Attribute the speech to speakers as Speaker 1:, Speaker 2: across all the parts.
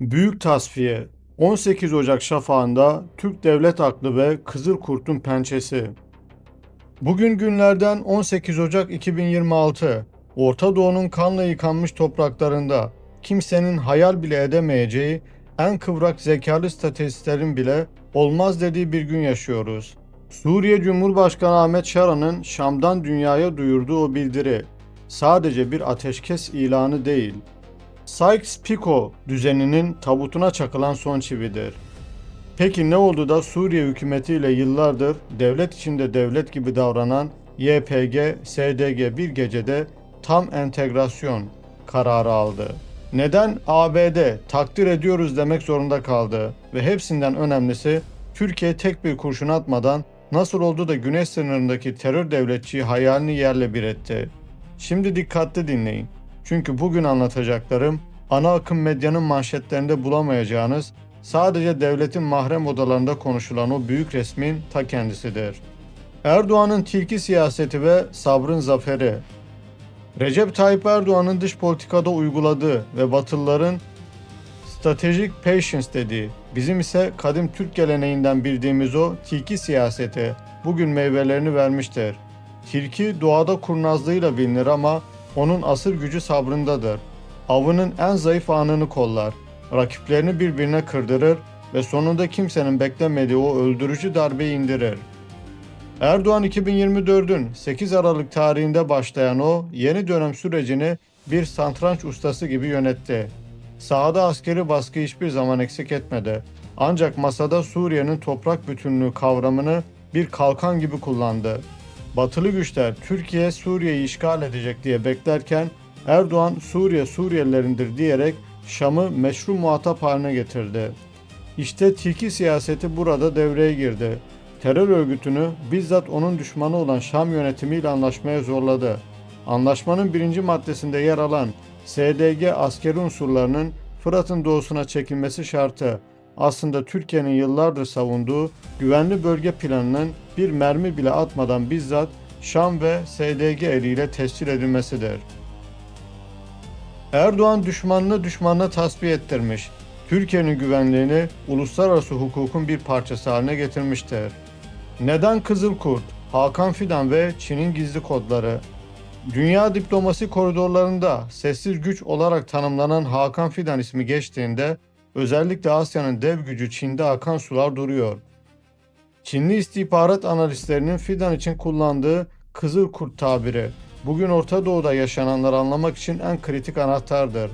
Speaker 1: Büyük Tasfiye 18 Ocak şafağında Türk Devlet Aklı ve Kızıl Kurt'un pençesi. Bugün günlerden 18 Ocak 2026. Orta Doğu'nun kanla yıkanmış topraklarında kimsenin hayal bile edemeyeceği en kıvrak zekalı statistlerin bile olmaz dediği bir gün yaşıyoruz. Suriye Cumhurbaşkanı Ahmet Şara'nın Şam'dan dünyaya duyurduğu o bildiri sadece bir ateşkes ilanı değil, Sykes-Picot düzeninin tabutuna çakılan son çividir. Peki ne oldu da Suriye hükümetiyle yıllardır devlet içinde devlet gibi davranan YPG, SDG bir gecede tam entegrasyon kararı aldı? Neden ABD takdir ediyoruz demek zorunda kaldı ve hepsinden önemlisi Türkiye tek bir kurşun atmadan nasıl oldu da güney sınırındaki terör devletçiyi hayalini yerle bir etti? Şimdi dikkatli dinleyin. Çünkü bugün anlatacaklarım ana akım medyanın manşetlerinde bulamayacağınız sadece devletin mahrem odalarında konuşulan o büyük resmin ta kendisidir. Erdoğan'ın tilki siyaseti ve sabrın zaferi. Recep Tayyip Erdoğan'ın dış politikada uyguladığı ve Batılıların strategic patience dediği, bizim ise kadim Türk geleneğinden bildiğimiz o tilki siyaseti bugün meyvelerini vermiştir. Tilki doğada kurnazlığıyla bilinir ama onun asıl gücü sabrındadır. Avının en zayıf anını kollar. Rakiplerini birbirine kırdırır ve sonunda kimsenin beklemediği o öldürücü darbeyi indirir. Erdoğan 2024'ün 8 Aralık tarihinde başlayan o yeni dönem sürecini bir santranç ustası gibi yönetti. Sahada askeri baskı hiçbir zaman eksik etmedi. Ancak masada Suriye'nin toprak bütünlüğü kavramını bir kalkan gibi kullandı. Batılı güçler Türkiye Suriye'yi işgal edecek diye beklerken Erdoğan Suriye Suriyelilerindir diyerek Şam'ı meşru muhatap haline getirdi. İşte tilki siyaseti burada devreye girdi. Terör örgütünü bizzat onun düşmanı olan Şam yönetimiyle anlaşmaya zorladı. Anlaşmanın birinci maddesinde yer alan SDG askeri unsurlarının Fırat'ın doğusuna çekilmesi şartı aslında Türkiye'nin yıllardır savunduğu güvenli bölge planının bir mermi bile atmadan bizzat Şam ve SDG eliyle tescil edilmesidir. Erdoğan düşmanını düşmanına tasfiye ettirmiş. Türkiye'nin güvenliğini uluslararası hukukun bir parçası haline getirmiştir. Neden Kızılkurt, Hakan Fidan ve Çin'in gizli kodları? Dünya diplomasi koridorlarında sessiz güç olarak tanımlanan Hakan Fidan ismi geçtiğinde özellikle Asya'nın dev gücü Çin'de akan sular duruyor. Çinli istihbarat analistlerinin Fidan için kullandığı Kızıl Kurt tabiri bugün Orta Doğu'da yaşananları anlamak için en kritik anahtardır.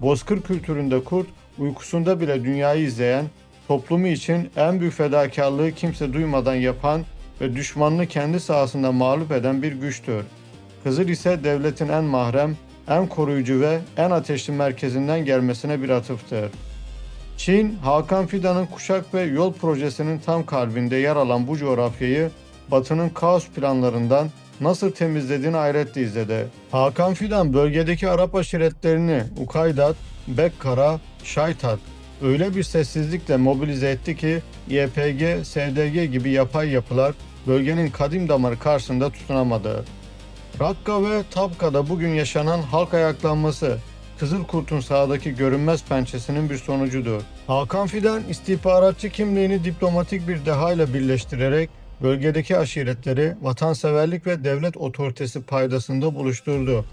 Speaker 1: Bozkır kültüründe kurt uykusunda bile dünyayı izleyen, toplumu için en büyük fedakarlığı kimse duymadan yapan ve düşmanını kendi sahasında mağlup eden bir güçtür. Kızıl ise devletin en mahrem, en koruyucu ve en ateşli merkezinden gelmesine bir atıftır. Çin, Hakan Fidan'ın kuşak ve yol projesinin tam kalbinde yer alan bu coğrafyayı Batı'nın kaos planlarından nasıl temizlediğini hayretle izledi. Hakan Fidan bölgedeki Arap aşiretlerini Ukaydat, Bekkara, Şaytat öyle bir sessizlikle mobilize etti ki YPG, SDG gibi yapay yapılar bölgenin kadim damarı karşısında tutunamadı. Rakka ve Tapka'da bugün yaşanan halk ayaklanması Kızıl Kurt'un sahadaki görünmez pençesinin bir sonucudur. Hakan Fidan istihbaratçı kimliğini diplomatik bir dehayla birleştirerek bölgedeki aşiretleri vatanseverlik ve devlet otoritesi paydasında buluşturdu.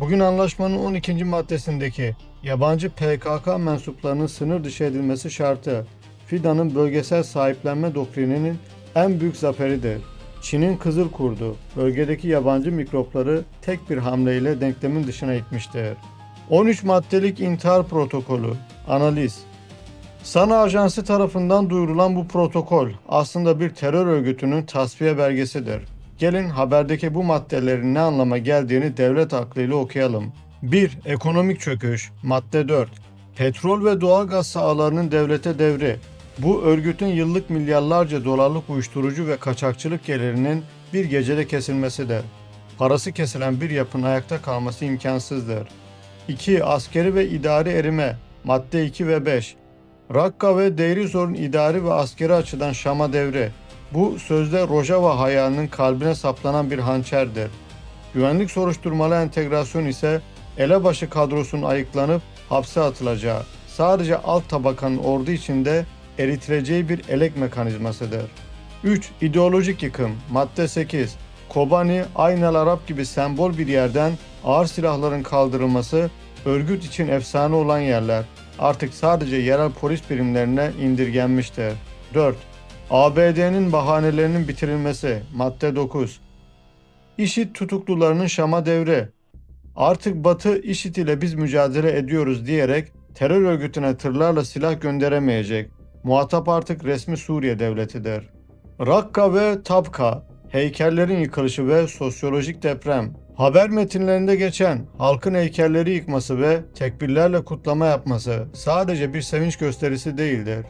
Speaker 1: Bugün anlaşmanın 12. maddesindeki yabancı PKK mensuplarının sınır dışı edilmesi şartı Fidan'ın bölgesel sahiplenme doktrininin en büyük zaferidir. Çin'in kızıl kurdu, bölgedeki yabancı mikropları tek bir hamleyle denklemin dışına itmiştir. 13 maddelik intihar protokolü, analiz. Sana Ajansı tarafından duyurulan bu protokol aslında bir terör örgütünün tasfiye belgesidir. Gelin haberdeki bu maddelerin ne anlama geldiğini devlet aklıyla okuyalım. 1. Ekonomik çöküş. Madde 4. Petrol ve doğalgaz sahalarının devlete devri. Bu örgütün yıllık milyarlarca dolarlık uyuşturucu ve kaçakçılık gelirinin bir gecede kesilmesidir. Parası kesilen bir yapının ayakta kalması imkansızdır. 2. Askeri ve idari erime. Madde 2 ve 5. Rakka ve Deirizor'un idari ve askeri açıdan Şam'a devri. Bu sözde Rojava hayalinin kalbine saplanan bir hançerdir. Güvenlik soruşturmalı entegrasyon ise elebaşı kadrosunun ayıklanıp hapse atılacağı, sadece alt tabakanın ordu içinde eritileceği bir elek mekanizmasıdır. 3. İdeolojik yıkım. Madde 8. Kobani, Aynel Arap gibi sembol bir yerden ağır silahların kaldırılması, örgüt için efsane olan yerler artık sadece yerel polis birimlerine indirgenmiştir. 4. ABD'nin bahanelerinin bitirilmesi. Madde 9. İşit tutuklularının Şam'a devri. Artık Batı IŞİD ile biz mücadele ediyoruz diyerek terör örgütüne tırlarla silah gönderemeyecek. Muhatap artık resmi Suriye devletidir. Rakka ve Tabka, heykellerin yıkılışı ve sosyolojik deprem. Haber metinlerinde geçen halkın heykelleri yıkması ve tekbirlerle kutlama yapması sadece bir sevinç gösterisi değildir.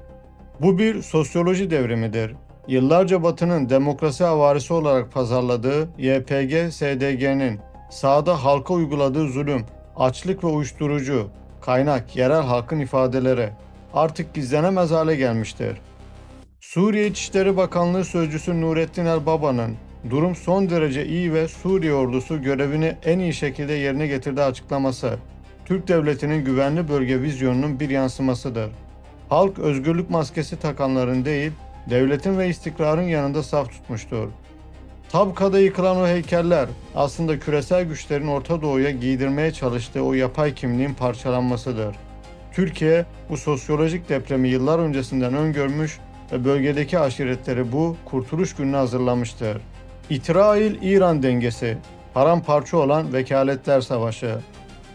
Speaker 1: Bu bir sosyoloji devrimidir. Yıllarca Batı'nın demokrasi havarisi olarak pazarladığı YPG-SDG'nin sahada halka uyguladığı zulüm, açlık ve uyuşturucu, kaynak yerel halkın ifadeleri artık gizlenemez hale gelmiştir. Suriye İçişleri Bakanlığı Sözcüsü Nurettin Erbaba'nın durum son derece iyi ve Suriye ordusu görevini en iyi şekilde yerine getirdiği açıklaması, Türk Devleti'nin güvenli bölge vizyonunun bir yansımasıdır. Halk özgürlük maskesi takanların değil, devletin ve istikrarın yanında saf tutmuştur. Tabka'da yıkılan o heykeller aslında küresel güçlerin Orta Doğu'ya giydirmeye çalıştığı o yapay kimliğin parçalanmasıdır. Türkiye bu sosyolojik depremi yıllar öncesinden öngörmüş ve bölgedeki aşiretleri bu kurtuluş gününe hazırlamıştır. İsrail-İran dengesi, paramparça olan vekaletler savaşı.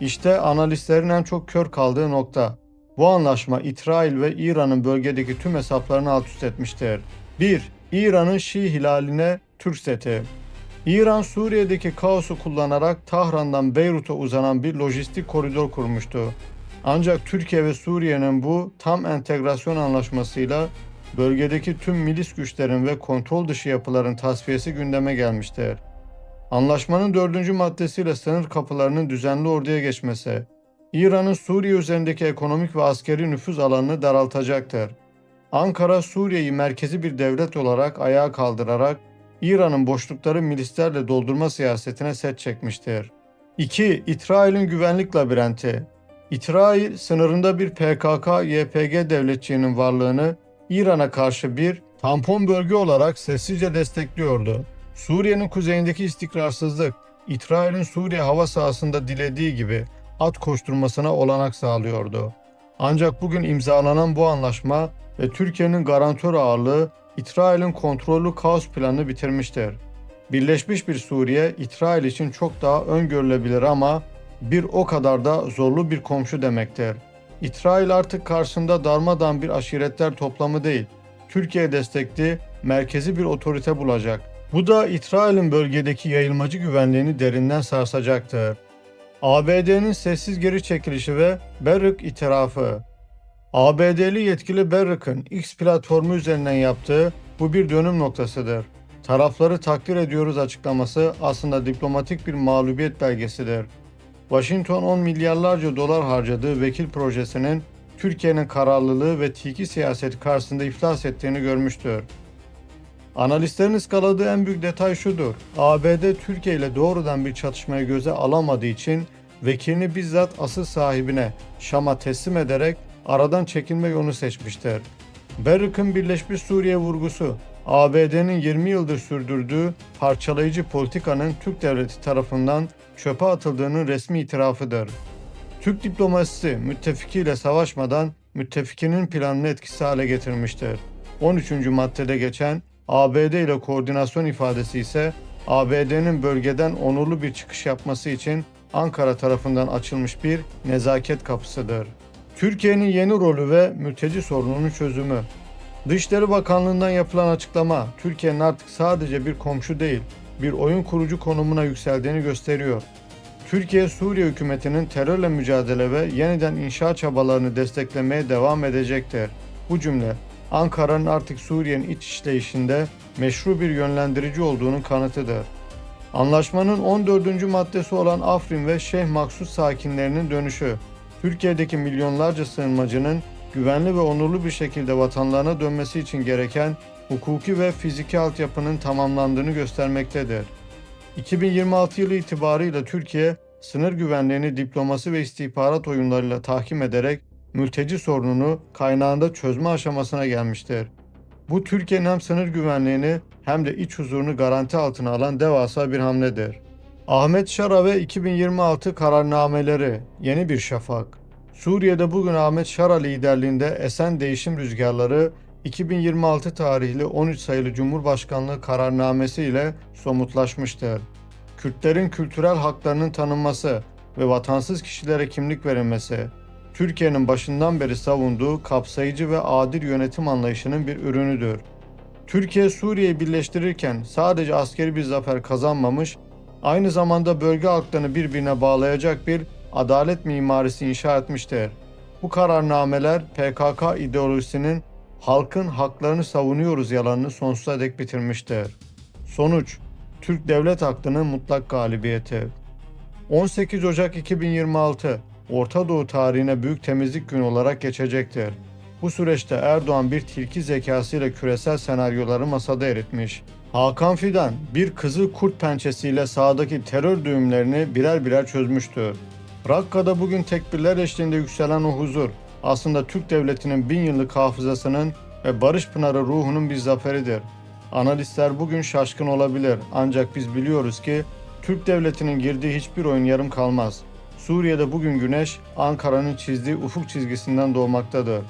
Speaker 1: İşte analistlerin en çok kör kaldığı nokta. Bu anlaşma İsrail ve İran'ın bölgedeki tüm hesaplarını alt üst etmiştir. 1. İran'ın Şii hilaline Türk seti. İran Suriye'deki kaosu kullanarak Tahran'dan Beyrut'a uzanan bir lojistik koridor kurmuştu. Ancak Türkiye ve Suriye'nin bu tam entegrasyon anlaşmasıyla bölgedeki tüm milis güçlerin ve kontrol dışı yapıların tasfiyesi gündeme gelmiştir. Anlaşmanın dördüncü maddesiyle sınır kapılarının düzenli orduya geçmesi, İran'ın Suriye üzerindeki ekonomik ve askeri nüfuz alanını daraltacaktır. Ankara, Suriye'yi merkezi bir devlet olarak ayağa kaldırarak İran'ın boşlukları milislerle doldurma siyasetine set çekmiştir. 2. İsrail'in güvenlik labirenti İsrail sınırında bir PKK-YPG devletçiğinin varlığını İran'a karşı bir tampon bölge olarak sessizce destekliyordu. Suriye'nin kuzeyindeki istikrarsızlık, İsrail'in Suriye hava sahasında dilediği gibi at koşturmasına olanak sağlıyordu. Ancak bugün imzalanan bu anlaşma ve Türkiye'nin garantör ağırlığı İsrail'in kontrollü kaos planını bitirmiştir. Birleşmiş bir Suriye, İsrail için çok daha öngörülebilir ama bir o kadar da zorlu bir komşu demektir. İsrail artık karşısında darmadan bir aşiretler toplamı değil, Türkiye destekli merkezi bir otorite bulacak. Bu da İsrail'in bölgedeki yayılmacı güvenliğini derinden sarsacaktır. ABD'nin sessiz geri çekilişi ve Berrik itirafı ABD'li yetkili Berrick'ın X platformu üzerinden yaptığı bu bir dönüm noktasıdır. Tarafları takdir ediyoruz açıklaması aslında diplomatik bir mağlubiyet belgesidir. Washington 10 milyarlarca dolar harcadığı vekil projesinin Türkiye'nin kararlılığı ve tiki siyaseti karşısında iflas ettiğini görmüştür. Analistlerin ıskaladığı en büyük detay şudur. ABD Türkiye ile doğrudan bir çatışmaya göze alamadığı için vekilini bizzat asıl sahibine Şam'a teslim ederek aradan çekilme yolunu seçmiştir. Berrick'ın Birleşmiş Suriye vurgusu, ABD'nin 20 yıldır sürdürdüğü parçalayıcı politikanın Türk devleti tarafından çöpe atıldığının resmi itirafıdır. Türk diplomasisi müttefikiyle savaşmadan müttefikinin planını etkisiz hale getirmiştir. 13. maddede geçen ABD ile koordinasyon ifadesi ise ABD'nin bölgeden onurlu bir çıkış yapması için Ankara tarafından açılmış bir nezaket kapısıdır. Türkiye'nin yeni rolü ve mülteci sorununun çözümü. Dışişleri Bakanlığı'ndan yapılan açıklama, Türkiye'nin artık sadece bir komşu değil, bir oyun kurucu konumuna yükseldiğini gösteriyor. Türkiye, Suriye hükümetinin terörle mücadele ve yeniden inşa çabalarını desteklemeye devam edecektir. Bu cümle, Ankara'nın artık Suriye'nin iç işleyişinde meşru bir yönlendirici olduğunun kanıtıdır. Anlaşmanın 14. maddesi olan Afrin ve Şeyh Maksut sakinlerinin dönüşü, Türkiye'deki milyonlarca sığınmacının güvenli ve onurlu bir şekilde vatanlarına dönmesi için gereken hukuki ve fiziki altyapının tamamlandığını göstermektedir. 2026 yılı itibarıyla Türkiye, sınır güvenliğini diplomasi ve istihbarat oyunlarıyla tahkim ederek mülteci sorununu kaynağında çözme aşamasına gelmiştir. Bu Türkiye'nin hem sınır güvenliğini hem de iç huzurunu garanti altına alan devasa bir hamledir. Ahmet Şara ve 2026 kararnameleri Yeni bir Şafak Suriye'de bugün Ahmet Şara liderliğinde esen değişim rüzgarları 2026 tarihli 13 sayılı Cumhurbaşkanlığı kararnamesi ile somutlaşmıştır. Kürtlerin kültürel haklarının tanınması ve vatansız kişilere kimlik verilmesi, Türkiye'nin başından beri savunduğu kapsayıcı ve adil yönetim anlayışının bir ürünüdür. Türkiye Suriye'yi birleştirirken sadece askeri bir zafer kazanmamış, aynı zamanda bölge halklarını birbirine bağlayacak bir adalet mimarisi inşa etmiştir. Bu kararnameler PKK ideolojisinin halkın haklarını savunuyoruz yalanını sonsuza dek bitirmiştir. Sonuç, Türk devlet aklının mutlak galibiyeti. 18 Ocak 2026 Orta Doğu tarihine büyük temizlik günü olarak geçecektir. Bu süreçte Erdoğan bir tilki zekasıyla küresel senaryoları masada eritmiş. Hakan Fidan bir kızıl kurt pençesiyle sahadaki terör düğümlerini birer birer çözmüştür. Rakka'da bugün tekbirler eşliğinde yükselen o huzur aslında Türk devletinin bin yıllık hafızasının ve Barış Pınarı ruhunun bir zaferidir. Analistler bugün şaşkın olabilir ancak biz biliyoruz ki Türk devletinin girdiği hiçbir oyun yarım kalmaz. Suriye'de bugün güneş Ankara'nın çizdiği ufuk çizgisinden doğmaktadır.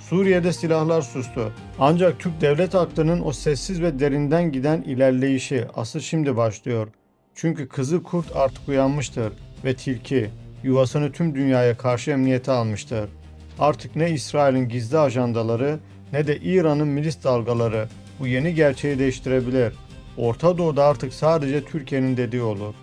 Speaker 1: Suriye'de silahlar sustu. Ancak Türk devlet aklının o sessiz ve derinden giden ilerleyişi asıl şimdi başlıyor. Çünkü kızıl kurt artık uyanmıştır ve tilki yuvasını tüm dünyaya karşı emniyete almıştır. Artık ne İsrail'in gizli ajandaları ne de İran'ın milis dalgaları bu yeni gerçeği değiştirebilir. Orta Doğu'da artık sadece Türkiye'nin dediği olur.